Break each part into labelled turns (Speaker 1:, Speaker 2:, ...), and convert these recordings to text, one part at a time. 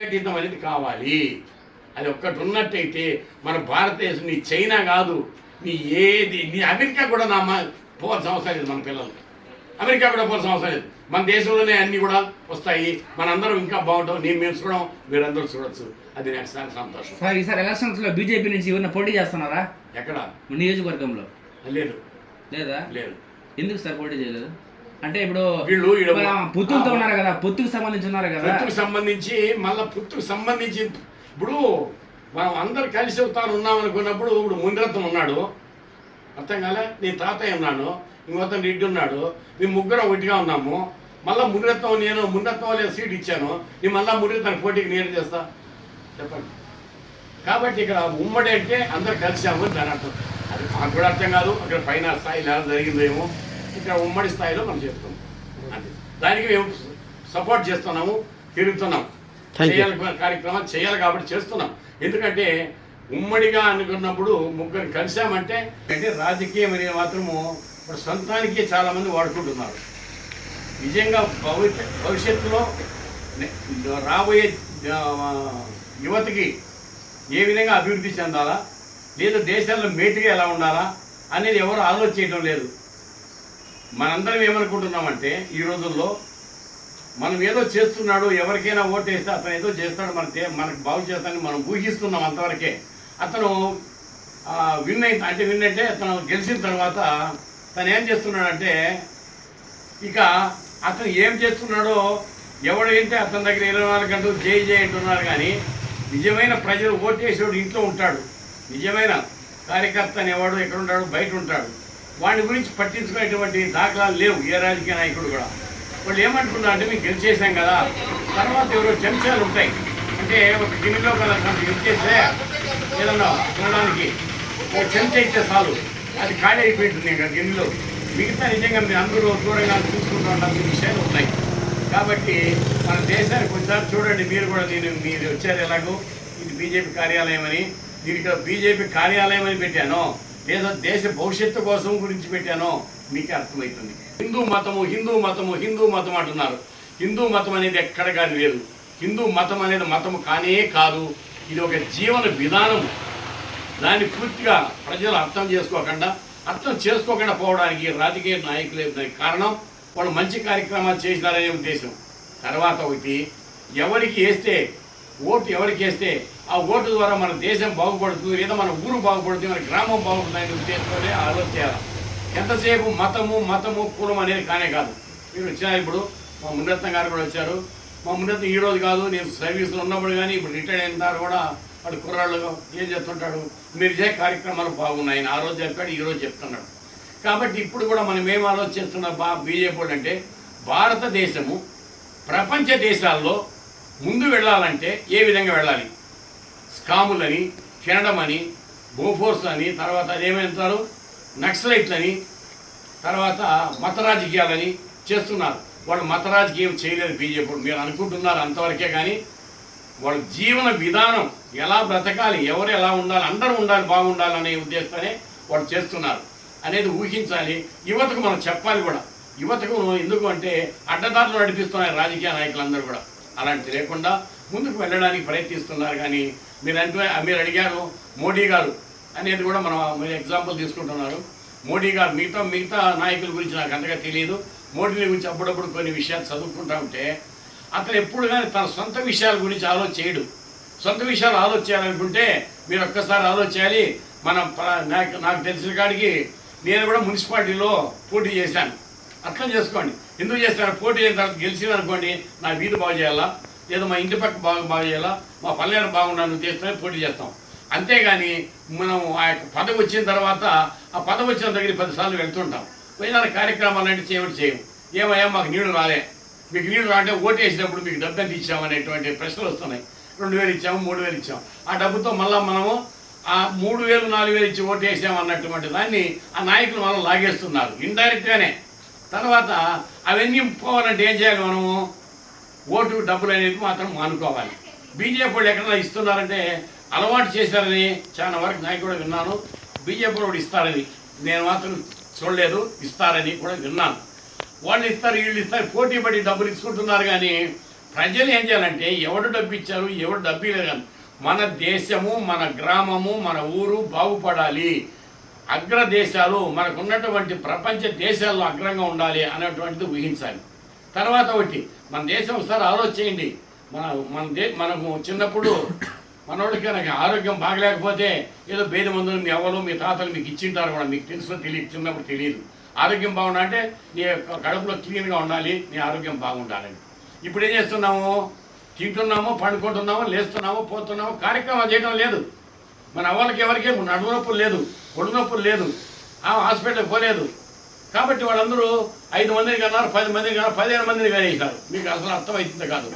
Speaker 1: సంఘటితం అనేది కావాలి. అది ఒక్కటి ఉన్నట్టయితే మన భారతదేశం నీ చైనా కాదు నీ ఏది నీ అమెరికా కూడా నా పోవాల్సిన అవసరం లేదు మన పిల్లలు. అమెరికా కూడా పోవాల్సిన అవసరం లేదు. మన దేశంలోనే అన్నీ కూడా వస్తాయి. మనందరం ఇంకా బాగుంటాం. నేను మేము చూడడం మీరందరూ చూడొచ్చు. అది నాకు చాలా సంతోషం.
Speaker 2: సార్ ఈసారి ఎలక్షన్స్లో బీజేపీ నుంచి ఎవరైనా పోటీ చేస్తున్నారా?
Speaker 1: ఎక్కడ?
Speaker 2: నియోజకవర్గంలో.
Speaker 1: లేదు.
Speaker 2: లేదా?
Speaker 1: లేదు.
Speaker 2: ఎందుకు సార్ పోటీ చేయలేదు? అంటే ఇప్పుడు
Speaker 1: వీళ్ళు
Speaker 2: పుత్తులతో ఉన్నారు. కదా పుత్తుకు సంబంధించి ఉన్నారు కదా.
Speaker 1: పుత్తుకు సంబంధించి మళ్ళా పుత్తుకు సంబంధించి ఇప్పుడు మనం అందరు కలిసి అవుతాను ఉన్నాం అనుకున్నప్పుడు ఇప్పుడు మునిరత్నం ఉన్నాడు. అర్థం కాలే? నీ తాతయ్య ఉన్నాను ఇంకొత్తం రెడ్డి ఉన్నాడు మేము ముగ్గురం ఒకటిగా ఉన్నాము. మళ్ళీ మునిరత్నం నేను మునిరత్నం వాళ్ళే సీట్ ఇచ్చాను. నీ మళ్ళీ మునిరత్నం పోటీకి నేను చేస్తా? చెప్పండి. కాబట్టి ఇక్కడ ఉమ్మడి అంటే అందరు కలిసాము దాని అర్థం. అది మాకు కూడా అర్థం కాదు. అక్కడ పైన స్థాయిలో ఎలా జరిగిందేమో. ఇక్కడ ఉమ్మడి స్థాయిలో మనం చెప్తాం అంతే. దానికి మేము సపోర్ట్ చేస్తున్నాము తిరుగుతున్నాం. చేయాలి కార్యక్రమాలు చేయాలి కాబట్టి చేస్తున్నాం. ఎందుకంటే ఉమ్మడిగా అనుకున్నప్పుడు ముగ్గురు కలిసామంటే అంటే రాజకీయం అనేది మాత్రము ఇప్పుడు సొంతానికి చాలా మంది వాడుకుంటున్నారు. నిజంగా భవిష్య భవిష్యత్తులో రాబోయే యువతకి ఏ విధంగా అభివృద్ధి చెందాలా? లేదు దేశాల్లో మేటిగా ఎలా ఉండాలా? అనేది ఎవరు ఆలోచించడం లేదు. మనందరం ఏమనుకుంటున్నామంటే ఈ రోజుల్లో మనం ఏదో చేస్తున్నాడు ఎవరికైనా ఓటేస్తే అతను ఏదో చేస్తాడు మన మనకు బాగు చేస్తానని మనం ఊహిస్తున్నాం అంతవరకే. అతను విన్ అయితే అంటే విన్ అంటే అతను గెలిచిన తర్వాత తను ఏం చేస్తున్నాడంటే ఇక అతను ఏం చేస్తున్నాడో ఎవడు అంటే అతని దగ్గర ఇరవై నాలుగు గంటలు జై జై అంటున్నారు కానీ నిజమైన ప్రజలు ఓటేసేవాడు ఇంట్లో ఉంటాడు. నిజమైన కార్యకర్త అనేవాడు ఎక్కడ ఉంటాడు బయట ఉంటాడు. వాడి గురించి పట్టించుకునేటువంటి దాఖలాలు లేవు ఏ రాజకీయ నాయకుడు కూడా. వాళ్ళు ఏమంటున్నారంటే మేము గెలిచేసాం కదా. తర్వాత ఎవరో చెంచాలు ఉంటాయి. అంటే ఒక గిన్నెలో కదా కొంత గెలిచేస్తే ఏదన్నా తినడానికి ఒక చెంచా ఇస్తే చాలు. అది ఖాళీ అయిపోయింటుంది ఇంకా గిన్నెలో. మిగతా నిజంగా మీరు అందరూ దూరంగా చూసుకుంటూ ఉండాల్సిన విషయాలు ఉన్నాయి. కాబట్టి మన దేశానికి కొంచెం చూడండి మీరు కూడా నేను మీరు వచ్చారు ఎలాగో. ఇది బీజేపీ కార్యాలయం అని. దీనికి బీజేపీ కార్యాలయం అని పెట్టాను. లేదా దేశ భవిష్యత్తు కోసం గురించి పెట్టానో మీకే అర్థమవుతుంది హిందూ మతము హిందూ మతము హిందూ మతం అంటున్నారు. హిందూ మతం అనేది ఎక్కడ కానీ లేదు. హిందూ మతం అనేది మతము కానే కాదు. ఇది ఒక జీవన విధానం. దాన్ని పూర్తిగా ప్రజలు అర్థం చేసుకోకుండా అర్థం చేసుకోకుండా పోవడానికి రాజకీయ నాయకులు దానికి కారణం వాళ్ళు మంచి కార్యక్రమాలు చేసినారనే ఉద్దేశం. తర్వాత ఒకటి ఎవరికి వేస్తే ఓటు ఎవరికి వేస్తే ఆ ఓటు ద్వారా మన దేశం బాగుపడుతుంది లేదా మన ఊరు బాగుపడుతుంది మన గ్రామం బాగుపడుతుంది అనే ఉద్దేశంతోనే చేయాలి. ఎంతసేపు మతము మతము కులం అనేది కానే కాదు. మీరు వచ్చినారు ఇప్పుడు మా మున్నత్న గారు కూడా వచ్చారు. మా మున్నత్న ఈ రోజు కాదు నేను సర్వీస్లో ఉన్నప్పుడు కానీ ఇప్పుడు రిటైర్ అయిన తర్వాత కూడా వాడు కుర్రాళ్ళు ఏం చేస్తుంటాడు? మీరు చేసే కార్యక్రమాలు బాగున్నాయి ఆ రోజు చెప్పాడు ఈ రోజు చెప్తున్నాడు. కాబట్టి ఇప్పుడు కూడా మనం ఏం ఆలోచిస్తున్న బా బీజేపీ అంటే భారతదేశము ప్రపంచ దేశాల్లో ముందు వెళ్ళాలంటే ఏ విధంగా వెళ్ళాలి? స్కాములని కెనడమని అని బోఫోర్స్ అని తర్వాత అదేమంటారు నక్సలైట్లని తర్వాత మత రాజకీయాలని చేస్తున్నారు. వాళ్ళు మత రాజకీయం చేయలేదు బీజేపీ మీరు అనుకుంటున్నారు అంతవరకే కానీ వాళ్ళ జీవన విధానం ఎలా బ్రతకాలి ఎవరు ఎలా ఉండాలి అందరూ ఉండాలి బాగుండాలనే అనే ఉద్దేశంతోనే వాళ్ళు చేస్తున్నారు. అనేది ఊహించాలి. యువతకు మనం చెప్పాలి కూడా. యువతకు ఎందుకు అంటే అడ్డదారులు నడిపిస్తున్నారు రాజకీయ నాయకులందరూ కూడా. అలాంటి లేకుండా ముందుకు వెళ్ళడానికి ప్రయత్నిస్తున్నారు కానీ మీరు అంటే మీరు అడిగారు మోడీ గారు అనేది కూడా మనం మీరు ఎగ్జాంపుల్ తీసుకుంటున్నారు. మోడీ గారు మిగతా మిగతా నాయకుల గురించి నాకు అంతగా తెలియదు. మోడీని గురించి అప్పుడప్పుడు కొన్ని విషయాలు చదువుకుంటా ఉంటే అతను ఎప్పుడు కానీ తన సొంత విషయాల గురించి ఆలోచన చేయడు సొంత విషయాలు ఆలోచించాలనుకుంటే మీరు ఒక్కసారి ఆలోచించాలి మనం నాకు నాకు తెలిసిన కాడికి నేను కూడా మున్సిపాలిటీలో పోటీ చేశాను. అర్థం చేసుకోండి. ఎందుకు చేస్తాను పోటీ చేసిన తర్వాత గెలిచిన అనుకోండి నా వీధి బాగు చేయాలా? లేదా మా ఇంటి పక్క బాగా బాగు మా పల్లెలు బాగుండాలని ఉద్దేశంతో పోటీ చేస్తాం. అంతేగాని మనం ఆ యొక్క పదవి వచ్చిన తర్వాత ఆ పదవి వచ్చిన దగ్గర పదిసార్లు వెళ్తుంటాం. పోయిన కార్యక్రమాలు అంటే చేయమని చేయం. ఏమయ్యా మాకు నీళ్ళు రాలే. మీకు నీళ్ళు రాంటే ఓటు వేసినప్పుడు మీకు డబ్బు ఎంత ఇచ్చామనేటువంటి ప్రశ్నలు వస్తున్నాయి. రెండు వేలు ఇచ్చాము మూడు వేలు ఇచ్చాము. ఆ డబ్బుతో మళ్ళీ మనము ఆ మూడు వేలు నాలుగు వేలు ఇచ్చి ఓటు వేసాము అన్నటువంటి దాన్ని ఆ నాయకులు మనం లాగేస్తున్నారు. ఇండైరెక్ట్గానే తర్వాత అవన్నీ పోవాలంటే ఏం చేయాలి మనము? ఓటు డబ్బులు అనేది మాత్రం మానుకోవాలి. బీజేపీ వాళ్ళు ఎక్కడైనా ఇస్తున్నారంటే అలవాటు చేశారని చాలా వరకు నాకు కూడా విన్నాను. బీజేపీ వాళ్ళు ఇస్తారని నేను మాత్రం చూడలేదు. ఇస్తారని కూడా విన్నాను. వాళ్ళు ఇస్తారు వీళ్ళు ఇస్తారు పోటీ పడి డబ్బులు ఇచ్చుకుంటున్నారు కానీ ప్రజలు ఏం చేయాలంటే ఎవడు డబ్బు ఇచ్చారు ఎవడు డబ్బు ఇవ్వలేదు కానీ మన దేశము మన గ్రామము మన ఊరు బాగుపడాలి. అగ్ర దేశాలు మనకున్నటువంటి ప్రపంచ దేశాల్లో అగ్రంగా ఉండాలి అనేటువంటిది ఊహించాలి. తర్వాత ఒకటి మన దేశం ఒకసారి ఆలోచించండి. మన మన దే మనము చిన్నప్పుడు మనోడికి నాకు ఆరోగ్యం బాగలేకపోతే ఏదో భేద మందులు మీ అవ్వలు మీ తాతలు మీకు ఇచ్చింటారు కూడా మీకు తెలుసు తెలియదు చిన్నప్పుడు తెలియదు. ఆరోగ్యం బాగుండాలంటే నీ యొక్క కడుపులో క్లీన్గా ఉండాలి నీ ఆరోగ్యం బాగుండాలని ఇప్పుడు ఏం చేస్తున్నాము? తింటున్నాము పండుకుంటున్నాము లేస్తున్నాము పోతున్నాము కార్యక్రమాలు చేయడం లేదు. మన అవ్వలకి ఎవరికి నడుము నొప్పులు లేదు ఒళ్ళు నొప్పులు లేదు హాస్పిటల్కి పోలేదు. కాబట్టి వాళ్ళందరూ ఐదు మందిని కన్నారు పది మందిని కన్నారు పదిహేను మందిని కనేసారు మీకు అసలు అర్థమవుతుంది కాదు.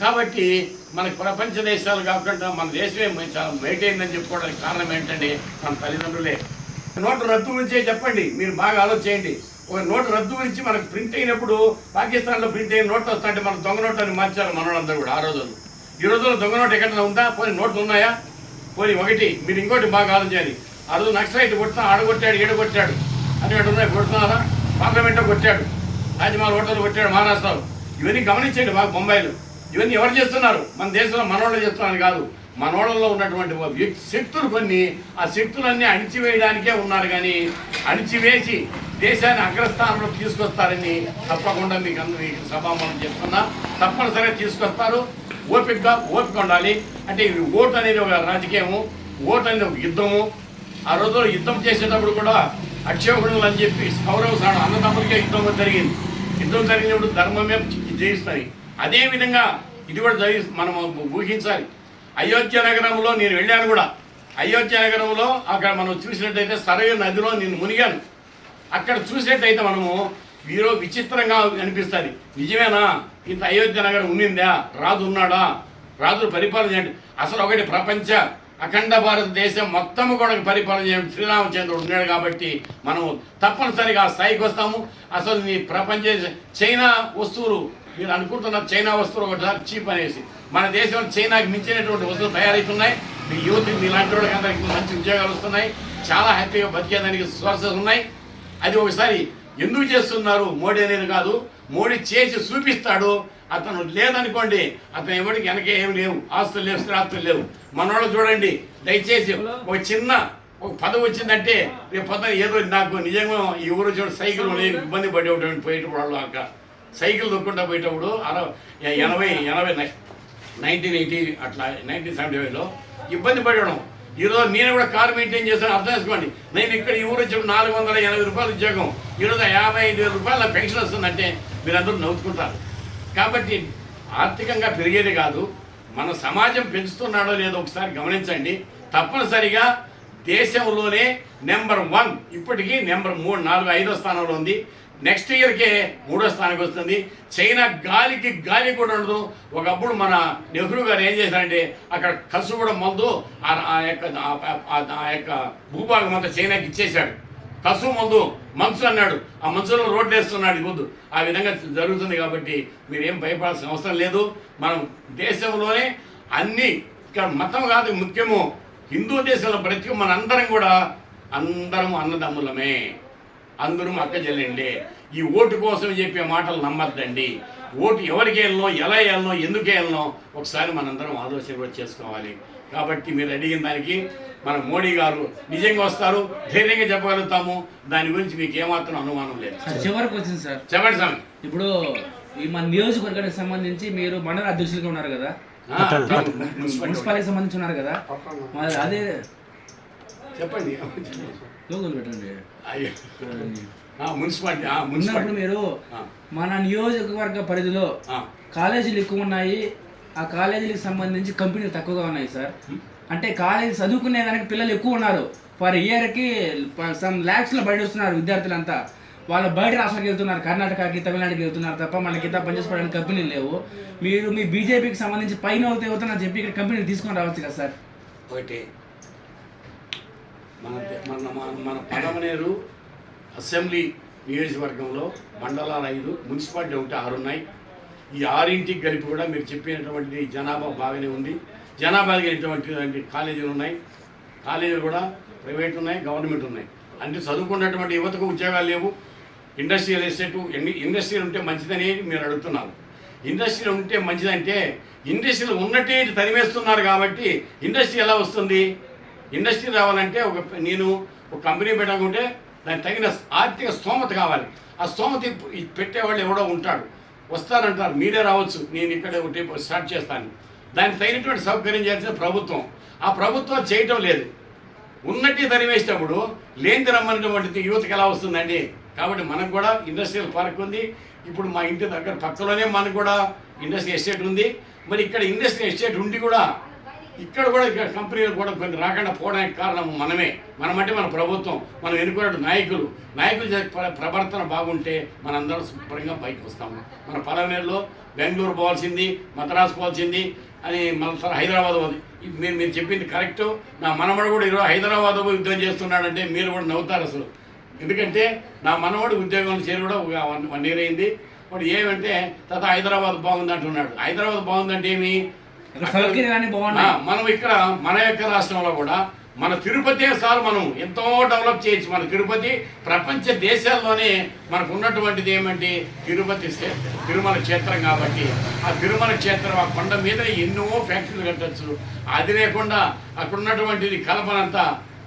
Speaker 1: కాబట్టి మనకు ప్రపంచ దేశాలు కాకుండా మన దేశమే మ- చాలా మేట్ చెప్పుకోవడానికి కారణం ఏంటంటే మన తల్లిదండ్రులే. నోటు రద్దు గురించే చెప్పండి మీరు బాగా ఆలోచించండి. ఒక నోటు రద్దు గురించి మనకు ప్రింట్ అయినప్పుడు పాకిస్తాన్లో ప్రింట్ అయిన నోట్లు వస్తుంటే మన దొంగ నోట్ అని మార్చారు మనోళ్ళందరూ కూడా ఆ రోజుల్లో. ఈ రోజుల్లో దొంగ నోట్ ఎక్కడైనా ఉందా? పోనీ నోట్లు ఉన్నాయా? పోనీ ఒకటి మీరు ఇంకోటి బాగా ఆలోచించాలి ఆ రోజు నక్సలైట్ కొడుతున్నా ఆడగొట్టాడు ఏడగొట్టాడు అని అటు ఉన్నాయి కొడుతున్నారా పార్లమెంట్లో కొట్టాడు రాజమహల్ హోటల్ కొట్టాడు మహారాష్ట్రలో. ఇవన్నీ గమనించండి బాగా బొంబాయిలో. ఇవన్నీ ఎవరు చేస్తున్నారు? మన దేశంలో మనోళ్ళు చేస్తున్నారని కాదు. మనోళ్ళలో ఉన్నటువంటి శక్తులు కొన్ని ఆ శక్తులన్నీ అణిచివేయడానికే ఉన్నారు కానీ అణిచివేసి దేశాన్ని అగ్రస్థానంలో తీసుకొస్తారని తప్పకుండా మీకు అందరూ మీకు సభామూలం చెప్తున్నా. తప్పనిసరిగా తీసుకొస్తారు. ఓపికగా ఓపిక ఉండాలి. అంటే ఇది ఓటు అనేది ఒక రాజకీయము ఓటు అనేది ఒక యుద్ధము. ఆ రోజుల్లో యుద్ధం చేసేటప్పుడు కూడా అక్షోహిణులు అని చెప్పి కౌరవ సాడు అన్నదమ్ములకే యుద్ధం జరిగింది. యుద్ధం జరిగినప్పుడు ధర్మమే జయిస్తాయి. అదేవిధంగా ఇది కూడా జరిగి మనం ఊహించాలి. అయోధ్య నగరంలో నేను వెళ్ళాను కూడా. అయోధ్య నగరంలో అక్కడ మనం చూసినట్టయితే సరయు నదిలో నేను మునిగాను. అక్కడ చూసేటైతే మనము వీరో విచిత్రంగా అనిపిస్తుంది. నిజమేనా? ఇంత అయోధ్య నగరం ఉన్నిందా? రాజు ఉన్నాడా? రాజు పరిపాలన అసలు ఒకటి ప్రపంచ అఖండ భారతదేశం మొత్తము కూడా పరిపాలన చేయడం శ్రీరామచంద్రుడు ఉన్నాడు కాబట్టి మనం తప్పనిసరిగా ఆ స్థాయికి వస్తాము. అసలు నీ ప్రపంచ చైనా వస్తువులు మీరు అనుకుంటున్న చైనా వస్తువులు ఒకసారి చీప్ అనేసి. మన దేశంలో చైనాకి మించినటువంటి వస్తువులు తయారవుతున్నాయి మీ యూత్ మీలాంటి వాళ్ళకి అందరికీ మంచి ఉద్యోగాలు వస్తున్నాయి. చాలా హ్యాపీగా బతికేదానికి సోర్సెస్ ఉన్నాయి. అది ఒకసారి ఎందుకు చేస్తున్నారు? మోడీ అనేది కాదు. మోడీ చేసి చూపిస్తాడు. అతను లేదనుకోండి అతను ఎవరికి వెనక ఏమి లేవు. ఆస్తులు లేవు స్థిరాస్తులు లేవు. మనోళ్ళు చూడండి దయచేసి ఒక చిన్న ఒక పదవి వచ్చిందంటే రేపు పొద్దున ఏదో నాకు నిజంగా ఈ ఊరు చూడ సైకిల్ ఇబ్బంది పడేటువంటి పోయేటప్పుడు వాళ్ళు అక్క సైకిల్ దొక్కుంటా పోయేటప్పుడు అరవై ఎనభై ఎనభై నైన్టీన్ ఎయిటీ అట్లా నైన్టీన్ సెవెంటీ ఫైవ్లో ఇబ్బంది పడడం ఈరోజు నేను కూడా కారు మెయింటైన్ చేస్తాను అర్థం చేసుకోండి. నేను ఇక్కడ ఈ ఊరు వచ్చి నాలుగు వందల ఎనభై రూపాయలు ఉద్యోగం. ఈరోజు యాభై ఐదు వేల రూపాయల పెన్షన్ వస్తుందంటే మీరందరూ నవ్వుకుంటారు. కాబట్టి ఆర్థికంగా పెరిగేది కాదు. మన సమాజం పెంచుతున్నాడో లేదో ఒకసారి గమనించండి. తప్పనిసరిగా దేశంలోనే నెంబర్ వన్ ఇప్పటికీ నెంబర్ మూడు నాలుగు ఐదో స్థానంలో ఉంది. నెక్స్ట్ ఇయర్కే మూడో స్థానానికి వస్తుంది. చైనా గాలికి గాలి కూడా ఉండదు. ఒకప్పుడు మన నెహ్రూ గారు ఏం చేశారంటే అక్కడ కసు కూడా మందు ఆ- ఆ యొక్క ఆ- యొక్క భూభాగం అంతా చైనాకి ఇచ్చేశాడు. కసు మందు మంచు అన్నాడు. ఆ మంచులో రోడ్డు వేస్తున్నాడు ఈ ముందు ఆ విధంగా జరుగుతుంది కాబట్టి మీరేం భయపడాల్సిన అవసరం లేదు. మనం దేశంలోనే అన్ని ఇక్కడ మతం కాదు ముఖ్యము హిందూ దేశంలో ప్రతి మనందరం కూడా అందరం అన్నదమ్ములమే. అందరూ అక్క చెల్లండి ఈ ఓటు కోసం చెప్పే మాటలు నమ్మద్దండి. ఓటు ఎవరికి వెళ్ళనో ఎలా వెళ్ళనో ఎందుకు వెళ్ళనో ఒకసారి మనందరం ఆలోచన కూడా చేసుకోవాలి. కాబట్టి మీరు అడిగిన దానికి మన మోడీ గారు నిజంగా వస్తారు ధైర్యంగా చెప్పగలుగుతాము. దాని గురించి మీకు ఏమాత్రం అనుమానం లేదు.
Speaker 2: సార్ చివరికి వచ్చింది సార్.
Speaker 1: చెప్పండి స్వామి
Speaker 2: ఇప్పుడు ఈ మన నియోజకవర్గానికి సంబంధించి మీరు మండల అధ్యక్షులుగా ఉన్నారు కదా? మున్సిపాలిటీకి సంబంధించి ఉన్నారు కదా? అదే
Speaker 1: చెప్పండి.
Speaker 2: పెట్టండి
Speaker 1: మున్సిపాలిటీ
Speaker 2: ఉన్నప్పుడు మీరు మన నియోజకవర్గ పరిధిలో. కాలేజీలు ఎక్కువ ఉన్నాయి. ఆ కాలేజీలకు సంబంధించి కంపెనీలు తక్కువగా ఉన్నాయి సార్. అంటే కాలేజీ చదువుకునే దానికి పిల్లలు ఎక్కువ ఉన్నారు. పర్ ఇయర్కి సమ్ ల్యాక్స్లో బయట వస్తున్నారు విద్యార్థులంతా. వాళ్ళు బయట రాష్ట్రాలకు వెళ్తున్నారు. కర్ణాటకకి తమిళనాడుకి వెళ్తున్నారు తప్ప మనకి ఇంత పనిచేసుకోవడానికి కంపెనీలు లేవు. మీరు మీ బీజేపీకి సంబంధించి పైన వాళ్ళతో వెళ్తున్నారు చెప్పి ఇక్కడ కంపెనీలు తీసుకొని రావచ్చు కదా సార్.
Speaker 1: ఒకటి మన మన మన- మన పదమనేరు అసెంబ్లీ నియోజకవర్గంలో మండలాలు ఐదు మున్సిపాలిటీ ఒకటి ఆరు ఉన్నాయి. ఈ ఆరింటికి కలిపి కూడా మీరు చెప్పినటువంటి జనాభా బాగానే ఉంది. జనాభా కలిగినటువంటి కాలేజీలు ఉన్నాయి. కాలేజీలు కూడా ప్రైవేట్ ఉన్నాయి గవర్నమెంట్ ఉన్నాయి. అంటే చదువుకున్నటువంటి యువతకు ఉద్యోగాలు లేవు. ఇండస్ట్రియల్ ఎస్టేట్ ఇండస్ట్రీలు ఉంటే మంచిదని మీరు అడుగుతున్నారు. ఇండస్ట్రీలు ఉంటే మంచిదంటే ఇండస్ట్రీలు ఉన్నట్టే తరిమేస్తున్నారు కాబట్టి ఇండస్ట్రీ ఎలా వస్తుంది? ఇండస్ట్రీ రావాలంటే ఒక నేను ఒక కంపెనీ పెట్టాలంటే దానికి తగిన ఆర్థిక స్తోమత కావాలి. ఆ స్తోమత పెట్టేవాళ్ళు ఎవడో ఉంటాడు. వస్తారంటారు మీరే రావచ్చు. నేను ఇక్కడ ఒకటి స్టార్ట్ చేస్తాను. దానికి తగినటువంటి సౌకర్యం చేయాల్సిన ప్రభుత్వం. ఆ ప్రభుత్వం చేయటం లేదు. ఉన్నట్టు తరివేసినప్పుడు లేని రమ్మన్నటువంటిది యువతకు ఎలా వస్తుందండి? కాబట్టి మనకు కూడా ఇండస్ట్రియల్ పార్క్ ఉంది. ఇప్పుడు మా ఇంటి దగ్గర పక్కలోనే మనకు కూడా ఇండస్ట్రీ ఎస్టేట్ ఉంది. మరి ఇక్కడ ఇండస్ట్రీ ఎస్టేట్ ఉండి కూడా ఇక్కడ కూడా ఇక్కడ కంపెనీలు కూడా కొన్ని రాకుండా పోవడానికి కారణం మనమే. మనమంటే మన ప్రభుత్వం మనం ఎన్నుకున్న నాయకులు. నాయకులు ప్రవర్తన బాగుంటే మనందరం శుభ్రంగా పైకి వస్తాము. మన పలవేరులో బెంగళూరు పోవాల్సింది మద్రాసు పోవాల్సింది అని మన తర్వాత హైదరాబాద్ పోవాలి. మీరు మీరు చెప్పింది కరెక్ట్. నా మనవడు కూడా ఈరోజు హైదరాబాద్ పోయి ఉద్యోగం చేస్తున్నాడంటే మీరు కూడా నవ్వుతారు అసలు. ఎందుకంటే నా మనవడు ఉద్యోగంలో చేరి కూడా వన్ వన్ ఇయర్ అయింది. వాడు ఏమంటే తాత హైదరాబాద్ బాగుంది అంటున్నాడు హైదరాబాద్ బాగుందంటే ఏమి? మనం ఇక్కడ మన యొక్క రాష్ట్రంలో కూడా మన తిరుపతి సార్ మనం ఎంతో డెవలప్ చేయొచ్చు మన తిరుపతి ప్రపంచ దేశాల్లోనే మనకు ఉన్నటువంటిది ఏమంటే తిరుపతి తిరుమల క్షేత్రం కాబట్టి ఆ తిరుమల క్షేత్రం ఆ కొండ మీద ఎన్నో ఫ్యాక్టరీలు కట్టచ్చు. అది లేకుండా అక్కడ ఉన్నటువంటిది కలపనంతా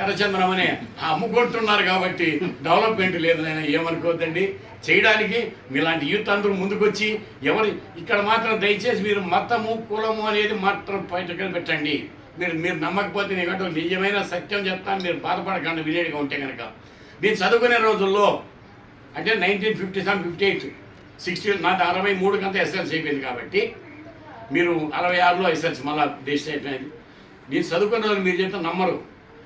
Speaker 1: ఎర్రచంద్రం అనే అమ్ముకుంటున్నారు కాబట్టి డెవలప్మెంట్ లేదు నేను ఏమనుకోవద్దండి చేయడానికి మీలాంటి యూత్ అందరూ ముందుకొచ్చి ఎవరు ఇక్కడ మాత్రం దయచేసి మీరు మతము కులము అనేది మాత్రం బయటకు పెట్టండి. మీరు మీరు నమ్మకపోతే నేను నిజమైన సత్యం చెప్తాను మీరు బాధపడకండి వినేడిగా ఉంటే కనుక నేను చదువుకునే రోజుల్లో అంటే nineteen fifty seven fifty eight sixty నాది అరవై మూడు కంతా ఎస్ఎల్సీ అయిపోయింది కాబట్టి మీరు అరవై ఆరులో ఎస్ఎల్సీ మళ్ళీ దేశ అయిపోయింది నేను చదువుకున్న వాళ్ళు మీరు చెప్తే నమ్మరు.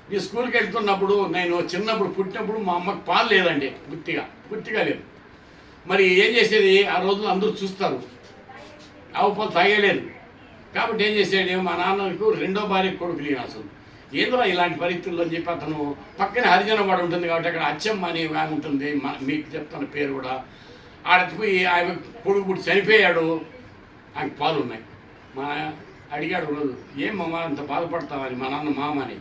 Speaker 1: నేను స్కూల్కి వెళ్తున్నప్పుడు నేను చిన్నప్పుడు పుట్టినప్పుడు మా అమ్మకి పాలు లేదండి పూర్తిగా పూర్తిగా లేదు. మరి ఏం చేసేది? ఆ రోజులు అందరూ చూస్తారు. ఆవు పాలు తాగలేదు కాబట్టి ఏం చేసాడు మా నాన్నకు రెండో భార్య కొడుకు లేని అసలు. ఏదో ఇలాంటి పరిస్థితుల్లో అని చెప్పి అతను పక్కనే హరిజన వాడు ఉంటుంది కాబట్టి అక్కడ అచ్చమ్మ అని ఆమె ఉంటుంది. మా- మీకు చెప్తాను పేరు కూడా. ఆడకి పోయి ఆమె కొడుకు పుట్టి చనిపోయాడు. ఆమెకు పాలు ఉన్నాయి. మా అడిగాడు రోజు ఏం మామ అంత బాధపడతామని మా నాన్న మామ అని.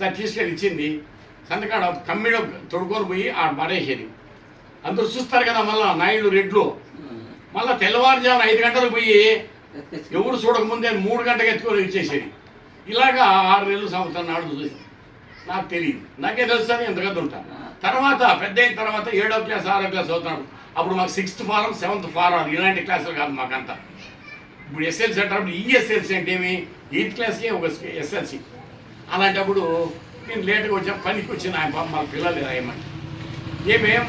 Speaker 1: సరే తీసుకెళ్ళి ఇచ్చింది. సంతకాడ కమ్మిడ తొడుకొని పోయి ఆ పడేసేది. అందరూ చూస్తారు కదా మళ్ళా నాయుడు రెడ్లు. మళ్ళా తెల్లవారుజామున ఐదు గంటలకు పోయి ఎవరు చూడకముందే మూడు గంటలకు ఎత్తుకొని ఇచ్చేసేది ఇలాగా ఆరు నెలలు సంవత్సరం నాడు చూసి నాకు తెలియదు. నాకే తెలుసు అని ఎంతగా ఉంటాను తర్వాత పెద్ద అయిన తర్వాత ఏడో క్లాస్ ఆరో క్లాస్ అవుతున్నాడు అప్పుడు మాకు సిక్స్త్ ఫారం సెవెంత్ ఫారం ఇలాంటి క్లాసులు కాదు మాకంతా. ఇప్పుడు ఎస్ఎల్సీ అంటారు ఈఎస్ఎల్సీ అంటే ఏమి? ఎయిత్ క్లాస్కి ఒక ఎస్ఎల్సీ. అలాంటప్పుడు నేను లేట్గా వచ్చా పనికి వచ్చిన ఆయన పాపం మా పిల్లలు రాయమని ఏమేం?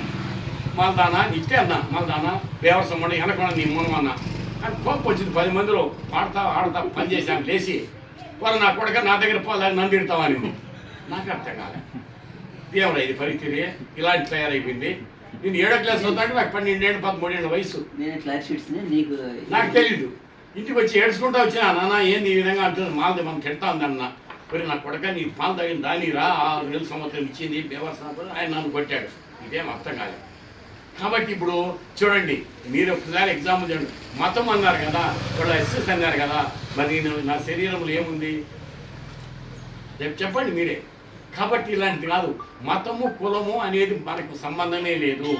Speaker 1: మల్దానా ఇట్టే అన్నా మల్దానా దేవరసం ఉండి వెనకొండ నీ మూలమన్నా అని కోపం వచ్చింది. పది మందిలో పాడతా ఆడతా పని చేశాను లేచి వాళ్ళు నా కొడుక నా దగ్గర పోలేదు నన్ను తిడతామని నాకు అర్థం కాలే. దేవుడా ఇది పరిస్థితి. ఇలాంటి తయారైపోయింది. నేను ఏడో క్లాస్ అవుతాంటే నాకు పన్నెండేళ్ళు పదమూడేళ్ళ వయసు.
Speaker 3: నేను నీకు
Speaker 1: తెలీదు. ఇంటికి వచ్చి ఏడ్చుకుంటా వచ్చినా నాన్న ఏంది ఈ విధంగా అంటుంది మాలది మనం తింటా ఉందన్న. మరి నా కొడక నీ పాలు తగిన దానిరా. ఆరు నెలల సంవత్సరం ఇచ్చింది బేవర్సన ఆయన నన్ను కొట్టాడు. ఇదేం అర్థం కాలేదు కాబట్టి ఇప్పుడు చూడండి మీరు ఒకసారి ఎగ్జాంపుల్ చూడండి మతం అన్నారు కదా ఇప్పుడు ఎస్ఎస్ అన్నారు కదా మరి నేను నా శరీరంలో ఏముంది? రేపు చెప్పండి మీరే. కాబట్టి ఇలాంటి కాదు. మతము కులము అనేది మనకు సంబంధమే లేదు.